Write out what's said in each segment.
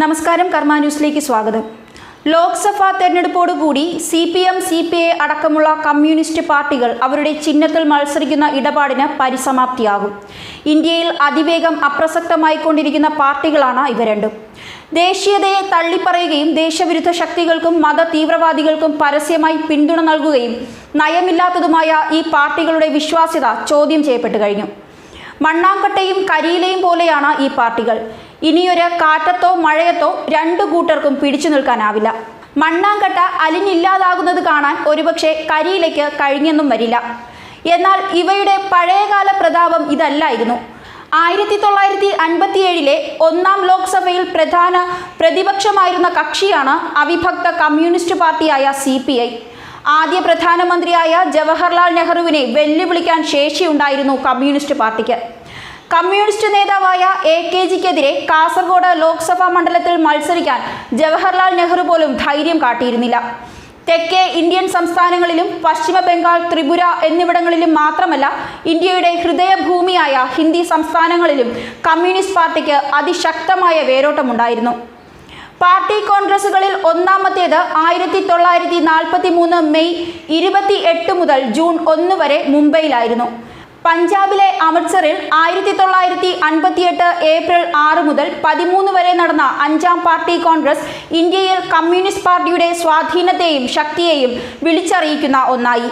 നമസ്കാരം കർമ്മ ന്യൂസിലേക്ക് സ്വാഗതം. Lok Sabha തെരഞ്ഞെടുപ്പോടുകൂടി C P M C P I അടക്കമുള്ള കമ്മ്യൂണിസ്റ്റ് പാർട്ടികൾ അവരുടെ ചിഹ്നത്തിൽ മത്സരിക്കുന്ന ഇടപാടിന് പരിസമാപ്തിയാകും. ഇന്ത്യയിൽ അതിവേഗം അപ്രസക്തമായിക്കൊണ്ടിരിക്കുന്ന പാർട്ടികളാണ് ഇവ രണ്ടും. ദേശീയതയെ തള്ളിപ്പറയുകയും ദേശവിരുദ്ധ ശക്തികൾക്കും മത തീവ്രവാദികൾക്കും പരസ്യമായി പിന്തുണ നൽകുകയും നയമില്ലാത്തതുമായ ഈ പാർട്ടികളുടെ വിശ്വാസ്യത ചോദ്യം ചെയ്യപ്പെട്ടു കഴിഞ്ഞു. മണ്ണാങ്കട്ടയും കരിയിലയും പോലെയാണ് ഈ പാർട്ടികൾ. ഇനിയൊരു കാറ്റത്തോ മഴയത്തോ രണ്ടു കൂട്ടർക്കും പിടിച്ചു നിൽക്കാനാവില്ല. മണ്ണാങ്കട്ട അലിഞ്ഞില്ലാതാകുന്നത് കാണാൻ ഒരുപക്ഷെ കരിയിലേക്ക് കഴിഞ്ഞെന്നും വരില്ല. എന്നാൽ ഇവയുടെ പഴയകാല പ്രതാപം ഇതല്ലായിരുന്നു. ആയിരത്തി തൊള്ളായിരത്തി അൻപത്തിയേഴിലെ ഒന്നാം ലോക്സഭയിൽ പ്രധാന പ്രതിപക്ഷമായിരുന്ന കക്ഷിയാണ് അവിഭക്ത കമ്മ്യൂണിസ്റ്റ് പാർട്ടിയായ സി പി ഐ. ആദ്യ പ്രധാനമന്ത്രിയായ ജവഹർലാൽ നെഹ്റുവിനെ വെല്ലുവിളിക്കാൻ ശേഷിയുണ്ടായിരുന്നു കമ്മ്യൂണിസ്റ്റ് പാർട്ടിക്ക്. കമ്മ്യൂണിസ്റ്റ് നേതാവായ എ കെ ജിക്കെതിരെ കാസർഗോഡ് ലോക്സഭാ മണ്ഡലത്തിൽ മത്സരിക്കാൻ ജവഹർലാൽ നെഹ്റു പോലും ധൈര്യം കാട്ടിയിരുന്നില്ല. തെക്കേ ഇന്ത്യൻ സംസ്ഥാനങ്ങളിലും പശ്ചിമ ബംഗാൾ ത്രിപുര എന്നിവിടങ്ങളിലും മാത്രമല്ല ഇന്ത്യയുടെ ഹൃദയഭൂമിയായ ഹിന്ദി സംസ്ഥാനങ്ങളിലും കമ്മ്യൂണിസ്റ്റ് പാർട്ടിക്ക് അതിശക്തമായ വേരോട്ടമുണ്ടായിരുന്നു. പാർട്ടി കോൺഗ്രസുകളിൽ ഒന്നാമത്തേത് ആയിരത്തി തൊള്ളായിരത്തി നാൽപ്പത്തി മൂന്ന് മെയ് ഇരുപത്തി എട്ട് മുതൽ ജൂൺ ഒന്ന് വരെ മുംബൈയിലായിരുന്നു. പഞ്ചാബിലെ അമൃത്സറിൽ ആയിരത്തി തൊള്ളായിരത്തി അൻപത്തിയെട്ട് ഏപ്രിൽ ആറ് മുതൽ പതിമൂന്ന് വരെ നടന്ന അഞ്ചാം പാർട്ടി കോൺഗ്രസ് ഇന്ത്യയിൽ കമ്മ്യൂണിസ്റ്റ് പാർട്ടിയുടെ സ്വാധീനത്തെയും ശക്തിയെയും വിളിച്ചറിയിക്കുന്ന ഒന്നായി.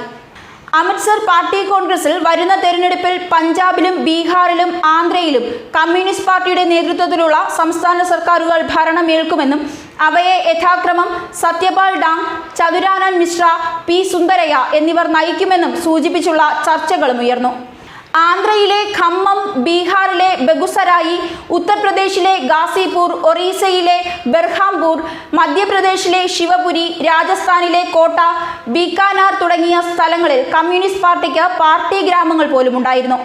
അമൃത്സർ പാർട്ടി കോൺഗ്രസിൽ വരുന്ന തെരഞ്ഞെടുപ്പിൽ പഞ്ചാബിലും ബീഹാറിലും ആന്ധ്രയിലും കമ്മ്യൂണിസ്റ്റ് പാർട്ടിയുടെ നേതൃത്വത്തിലുള്ള സംസ്ഥാന സർക്കാരുകൾ ഭരണമേൽക്കുമെന്നും അവയെ യഥാക്രമം സത്യപാൽ ഡാങ് ചതുരാനന്ദ് മിശ്ര പി സുന്ദരയ്യ എന്നിവർ നയിക്കുമെന്നും സൂചിപ്പിച്ചുള്ള ചർച്ചകളും ഉയർന്നു. ആന്ധ്രയിലെ ഖമ്മം ബീഹാറിലെ ബഗുസരായി ഉത്തർപ്രദേശിലെ ഗാസിപൂർ ഒറീസയിലെ ബെർഹാംപൂർ മധ്യപ്രദേശിലെ ശിവപുരി രാജസ്ഥാനിലെ കോട്ട ബീക്കാനാർ തുടങ്ങിയ സ്ഥലങ്ങളിൽ കമ്മ്യൂണിസ്റ്റ് പാർട്ടിക്ക് പാർട്ടി ഗ്രാമങ്ങൾ പോലും ഉണ്ടായിരുന്നു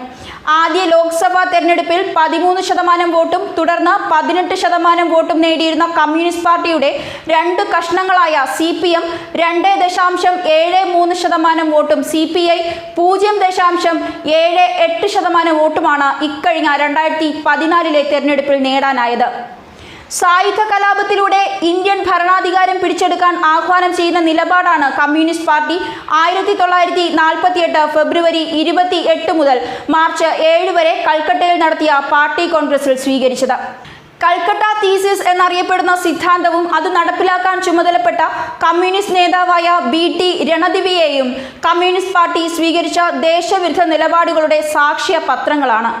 ആദ്യ ലോക്സഭാ തെരഞ്ഞെടുപ്പിൽ പതിമൂന്ന് ശതമാനം വോട്ടും തുടർന്ന് പതിനെട്ട് ശതമാനം വോട്ടും നേടിയിരുന്ന കമ്മ്യൂണിസ്റ്റ് പാർട്ടിയുടെ രണ്ട് കഷ്ണങ്ങളായ സി പി എം രണ്ട് ദശാംശം ഏഴ് മൂന്ന് ശതമാനം വോട്ടും സി പി ഐ പൂജ്യം ദശാംശം ഏഴ് എട്ട് ശതമാനം വോട്ടുമാണ് ഇക്കഴിഞ്ഞ രണ്ടായിരത്തി പതിനാലിലെ തെരഞ്ഞെടുപ്പിൽ നേടാനായത്. സായുധ കലാപത്തിലൂടെ ഇന്ത്യൻ ഭരണാധികാരം പിടിച്ചെടുക്കാൻ ആഹ്വാനം ചെയ്യുന്ന നിലപാടാണ് കമ്മ്യൂണിസ്റ്റ് പാർട്ടി ആയിരത്തി തൊള്ളായിരത്തി നാൽപ്പത്തിയെട്ട് ഫെബ്രുവരി ഇരുപത്തി എട്ട് മുതൽ മാർച്ച് ഏഴ് വരെ കൽക്കട്ടയിൽ നടത്തിയ പാർട്ടി കോൺഗ്രസിൽ സ്വീകരിച്ചത്. കൽക്കട്ട തീസിസ് എന്നറിയപ്പെടുന്ന സിദ്ധാന്തവും അത് നടപ്പിലാക്കാൻ ചുമതലപ്പെട്ട കമ്മ്യൂണിസ്റ്റ് നേതാവായ ബി ടി രണദിവിയെയും കമ്മ്യൂണിസ്റ്റ് പാർട്ടി സ്വീകരിച്ച ദേശവിരുദ്ധ നിലപാടുകളുടെ സാക്ഷ്യ പത്രങ്ങളാണ്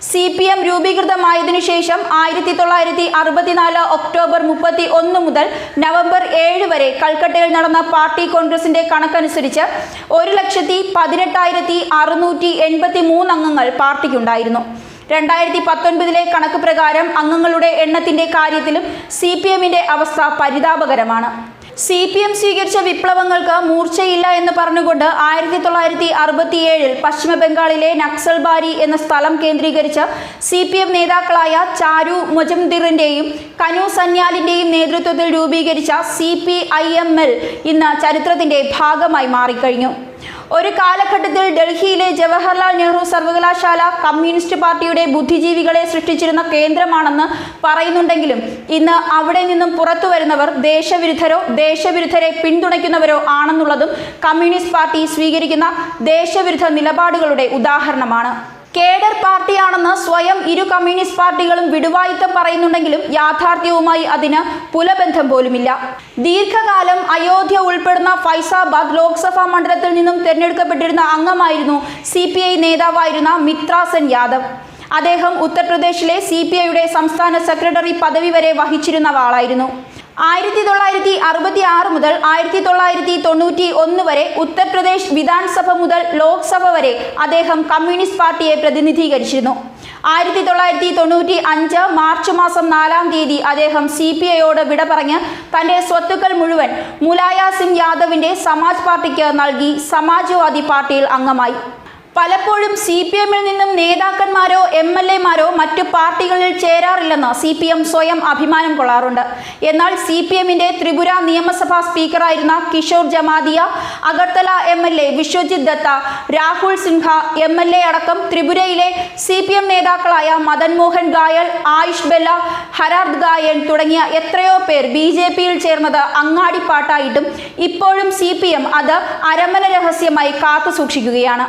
സി പി എം രൂപീകൃതമായതിനു ശേഷം ആയിരത്തി തൊള്ളായിരത്തി അറുപത്തിനാല് ഒക്ടോബർ മുപ്പത്തി ഒന്ന് മുതൽ നവംബർ ഏഴ് വരെ കൽക്കട്ടയിൽ നടന്ന പാർട്ടി കോൺഗ്രസിന്റെ കണക്കനുസരിച്ച് ഒരു ലക്ഷത്തി പതിനെട്ടായിരത്തി അറുന്നൂറ്റി എൺപത്തി മൂന്ന് അംഗങ്ങൾ പാർട്ടിക്കുണ്ടായിരുന്നു. രണ്ടായിരത്തി പത്തൊൻപതിലെ കണക്ക് പ്രകാരം അംഗങ്ങളുടെ എണ്ണത്തിന്റെ കാര്യത്തിലും സി പി എമ്മിന്റെ അവസ്ഥ പരിതാപകരമാണ്. സി പി എം സ്വീകരിച്ച വിപ്ലവങ്ങൾക്ക് മൂർച്ചയില്ല എന്ന് പറഞ്ഞുകൊണ്ട് ആയിരത്തി തൊള്ളായിരത്തി അറുപത്തിയേഴിൽ പശ്ചിമ ബംഗാളിലെ നക്സൽബാരി എന്ന സ്ഥലം കേന്ദ്രീകരിച്ച് സി പി എം നേതാക്കളായ ചാരു മൊജംദിറിന്റെയും കനു സന്യാലിന്റെയും നേതൃത്വത്തിൽ രൂപീകരിച്ച C P I M L ഇന്ന് ചരിത്രത്തിന്റെ ഭാഗമായി മാറിക്കഴിഞ്ഞു. ഒരു കാലഘട്ടത്തിൽ ഡൽഹിയിലെ ജവഹർലാൽ നെഹ്റു സർവകലാശാല കമ്മ്യൂണിസ്റ്റ് പാർട്ടിയുടെ ബുദ്ധിജീവികളെ സൃഷ്ടിച്ചിരുന്ന കേന്ദ്രമാണെന്ന് പറയുന്നുണ്ടെങ്കിലും ഇന്ന് അവിടെ നിന്നും പുറത്തു വരുന്നവർ ദേശവിരുദ്ധരോ ദേശവിരുദ്ധരെ പിന്തുണയ്ക്കുന്നവരോ ആണെന്നുള്ളതും കമ്മ്യൂണിസ്റ്റ് പാർട്ടി സ്വീകരിക്കുന്ന ദേശവിരുദ്ധ നിലപാടുകളുടെ ഉദാഹരണമാണ്. കേഡർ പാർട്ടിയാണെന്ന് സ്വയം ഇരു കമ്മ്യൂണിസ്റ്റ് പാർട്ടികളും വിടുവായുത്തം പറയുന്നുണ്ടെങ്കിലും യാഥാർത്ഥ്യവുമായി അതിന് പുലബന്ധം പോലുമില്ല. ദീർഘകാലം അയോധ്യ ഉൾപ്പെടുന്ന ഫൈസാബാദ് ലോക്സഭാ മണ്ഡലത്തിൽ നിന്നും തിരഞ്ഞെടുക്കപ്പെട്ടിരുന്ന അംഗമായിരുന്നു സി നേതാവായിരുന്ന മിത്രാസൻ യാദവ്. അദ്ദേഹം ഉത്തർപ്രദേശിലെ സി പി ഐയുടെ സംസ്ഥാന സെക്രട്ടറി പദവി വരെ വഹിച്ചിരുന്ന ആളായിരുന്നു ആയിരത്തി തൊള്ളായിരത്തി അറുപത്തി ആറ് മുതൽ ആയിരത്തി തൊള്ളായിരത്തി തൊണ്ണൂറ്റി ഒന്ന് വരെ ഉത്തർപ്രദേശ് വിധാൻസഭ മുതൽ ലോക്സഭ വരെ അദ്ദേഹം കമ്മ്യൂണിസ്റ്റ് പാർട്ടിയെ പ്രതിനിധീകരിച്ചിരുന്നു. ആയിരത്തി തൊള്ളായിരത്തി തൊണ്ണൂറ്റി അഞ്ച് മാർച്ച് മാസം നാലാം തീയതി അദ്ദേഹം സി പി ഐയോട് വിട പറഞ്ഞ് തന്റെ സ്വത്തുക്കൾ മുഴുവൻ മുലായ സിംഗ് യാദവിന്റെ സമാജ് പാർട്ടിക്ക് നൽകി സമാജ്വാദി പാർട്ടിയിൽ അംഗമായി. പലപ്പോഴും സി പി എമ്മിൽ നിന്നും നേതാക്കന്മാരോ എം എൽ എമാരോ മറ്റു പാർട്ടികളിൽ ചേരാറില്ലെന്ന് സി പി എം സ്വയം അഭിമാനം കൊള്ളാറുണ്ട്. എന്നാൽ സി പി എമ്മിന്റെ ത്രിപുര നിയമസഭാ സ്പീക്കറായിരുന്ന Kishore Jamatia Agartala M L A Biswajit Datta Rahul Sinha M L A അടക്കം ത്രിപുരയിലെ സി പി എം നേതാക്കളായ മദൻ മോഹൻ ഗായൽ ആയുഷ് ബെല്ല ഹരാർദ് ഗായൻ തുടങ്ങിയ എത്രയോ പേർ ബി ജെ പിയിൽ ചേർന്നത് അങ്ങാടിപ്പാട്ടായിട്ടും ഇപ്പോഴും സി പി എം അത് അരമന രഹസ്യമായി കാത്തു സൂക്ഷിക്കുകയാണ്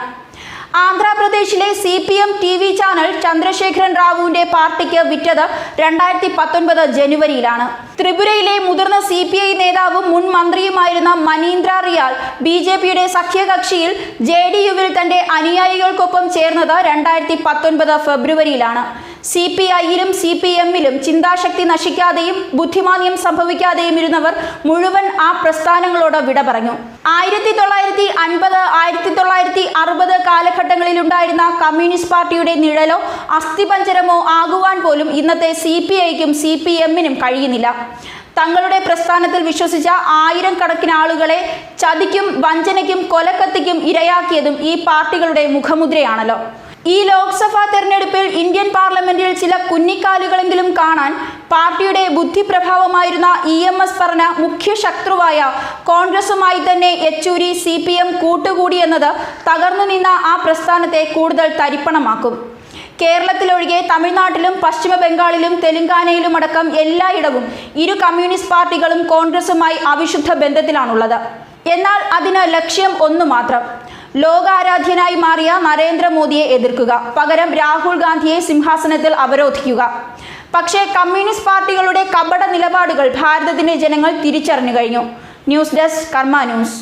ആന്ധ്രാപ്രദേശിലെ C P M T V channel Chandrasekharan റാവുവിന്റെ പാർട്ടിക്ക് വിറ്റത് രണ്ടായിരത്തി പത്തൊൻപത് ജനുവരിയിലാണ്. ത്രിപുരയിലെ മുതിർന്ന സി പി ഐ നേതാവും മുൻ മന്ത്രിയുമായിരുന്ന മനീന്ദ്ര റിയാൽ ബി ജെ പിയുടെ സഖ്യകക്ഷിയിൽ ജെ ഡി യുവിൽ തന്റെ അനുയായികൾക്കൊപ്പം ചേർന്നത് രണ്ടായിരത്തി പത്തൊൻപത് ഫെബ്രുവരിയിലാണ്. സി പി ഐയിലും സി പി എമ്മിലും ചിന്താശക്തി നശിക്കാതെയും ബുദ്ധിമാന്യം സംഭവിക്കാതെയും ഇരുന്നവർ മുഴുവൻ ആ പ്രസ്ഥാനങ്ങളോട് വിട പറഞ്ഞു ആയിരത്തി തൊള്ളായിരത്തി അൻപത് ആയിരത്തി തൊള്ളായിരത്തി അറുപത് കാലഘട്ടങ്ങളിൽ ഉണ്ടായിരുന്ന കമ്മ്യൂണിസ്റ്റ് പാർട്ടിയുടെ നിഴലോ അസ്ഥിപഞ്ചരമോ ആകുവാൻ പോലും ഇന്നത്തെ സി പി ഐക്കും സി പി എമ്മിനും കഴിയുന്നില്ല. തങ്ങളുടെ പ്രസ്ഥാനത്തിൽ വിശ്വസിച്ച ആയിരം കണക്കിന് ആളുകളെ ചതിക്കും വഞ്ചനയ്ക്കും കൊലക്കത്തിക്കും ഇരയാക്കിയതും ഈ പാർട്ടികളുടെ മുഖമുദ്രയാണല്ലോ. ഈ ലോക്സഭാ തെരഞ്ഞെടുപ്പിൽ ഇന്ത്യൻ പാർലമെന്റിൽ ചില കുഞ്ഞിക്കാലുകളെങ്കിലും കാണാൻ പാർട്ടിയുടെ ബുദ്ധിപ്രഭാവമായിരുന്ന ഇ എം എസ് പറഞ്ഞ മുഖ്യ ശത്രുവായ കോൺഗ്രസുമായി തന്നെ യെച്ചൂരി സി പി എം കൂട്ടുകൂടിയെന്നത് തകർന്നു നിന്ന ആ പ്രസ്ഥാനത്തെ കൂടുതൽ തരിപ്പണമാക്കും. കേരളത്തിലൊഴികെ തമിഴ്നാട്ടിലും പശ്ചിമ ബംഗാളിലും തെലങ്കാനയിലും അടക്കം എല്ലായിടവും ഇരു കമ്മ്യൂണിസ്റ്റ് പാർട്ടികളും കോൺഗ്രസുമായി അവിശുദ്ധ ബന്ധത്തിലാണുള്ളത്. എന്നാൽ അതിന് ലക്ഷ്യം ഒന്നു മാത്രം. ലോകാരാധ്യനായി മാറിയ നരേന്ദ്രമോദിയെ എതിർക്കുക. പകരം രാഹുൽ ഗാന്ധിയെ സിംഹാസനത്തിൽ അവരോധിക്കുക. പക്ഷേ കമ്മ്യൂണിസ്റ്റ് പാർട്ടികളുടെ കപട നിലപാടുകൾ ഭാരതത്തിന്റെ ജനങ്ങൾ തിരിച്ചറിഞ്ഞു കഴിഞ്ഞു. News desk Karma news.